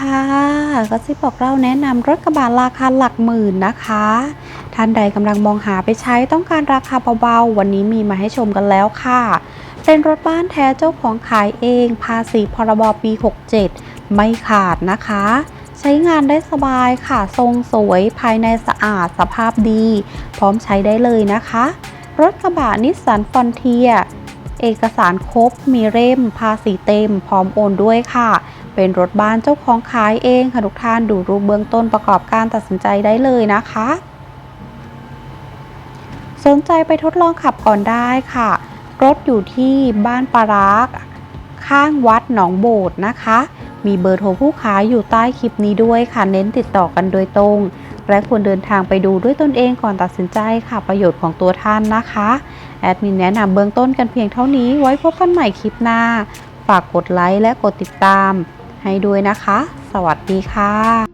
ค่ะก็ซิบอกเราแนะนำรถกระบะราคาหลักหมื่นนะคะ ท่านใดกำลังมองหาไปใช้ต้องการราคาเบาๆ วันนี้มีมาให้ชมกันแล้วค่ะ เป็นรถบ้านแท้เจ้าของขายเอง ภาษีพรบปี 67 ไม่ขาดนะคะ ใช้งานได้สบายค่ะ ทรงสวยภายในสะอาดสภาพดี พร้อมใช้ได้เลยนะคะ รถกระบะนิสสันฟอนเทียเอกสารครบมีเล่มภาษีเต็ม พร้อมโอนด้วยค่ะ เป็นรถบ้านเจ้าของขายเองค่ะทุกท่านดูรูปเบื้องต้นประกอบการตัดสินใจได้เลยนะคะ สนใจไปทดลองขับก่อนได้ค่ะ รถอยู่ที่บ้านปารักข้างวัดหนองโบดนะคะ มีเบอร์โทรผู้ขายอยู่ใต้คลิปนี้ด้วยค่ะ เน้นติดต่อกันโดยตรง และควรเดินทางไปดูด้วยตนเองก่อนตัดสินใจค่ะ ประโยชน์ของตัวท่านนะคะ แอดมินแนะนำเบื้องต้นกันเพียงเท่านี้ ไว้พบกันใหม่คลิปหน้า ฝากกดไลค์และกดติดตาม ให้ด้วยนะคะ สวัสดีค่ะ